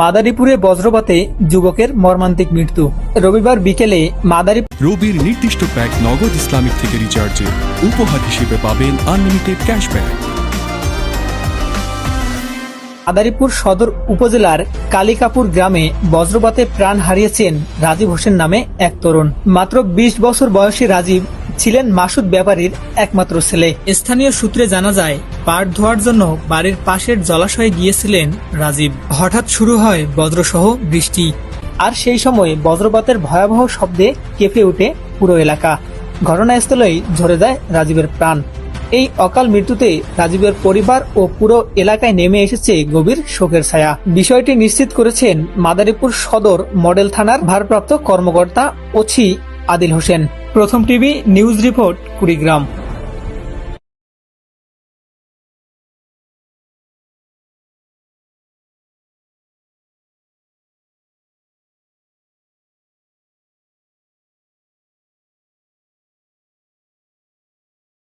মাদারীপুরে বজ্রপাতে যুবকের মর্মান্তিক মৃত্যু। রবিবার বিকেলে মাদারীপুর রবির নির্দিষ্ট প্যাক নগদ ইসলামিক থেকে রিচার্জে উপহার হিসেবে পাবেন আনলিমিটেড ক্যাশব্যাক মাদারীপুর সদর উপজেলার কালিকাপুর গ্রামে বজ্রপাতে প্রাণ হারিয়েছেন রাজীব হোসেন নামে এক তরুণ। মাত্র ২০ বছর বয়সী রাজীব ছিলেন মাসুদ ব্যাপারীর একমাত্র ছেলে। স্থানীয় সূত্রে জানা যায় পাট ধোয়ার জন্য বাড়ির পাশের জলাশয়ে গিয়েছিলেন রাজীব। হঠাৎ শুরু হয় বজ্রসহ বৃষ্টি। আর সেই সময় বজ্রপাতের ভয়াবহ শব্দে কেঁপে ওঠে পুরো এলাকা। ঘটনাস্থলেই ঝরে যায় রাজীবের প্রাণ। এই অকাল মৃত্যুতে রাজীবের পরিবার ও পুরো এলাকায় নেমে এসেছে গভীর শোকের ছায়া। বিষয়টি নিশ্চিত করেছেন মাদারীপুর সদর মডেল থানার ভারপ্রাপ্ত কর্মকর্তা ওছি আদিল হোসেন। প্রথম টিভি নিউজ রিপোর্ট কুড়িগ্রাম।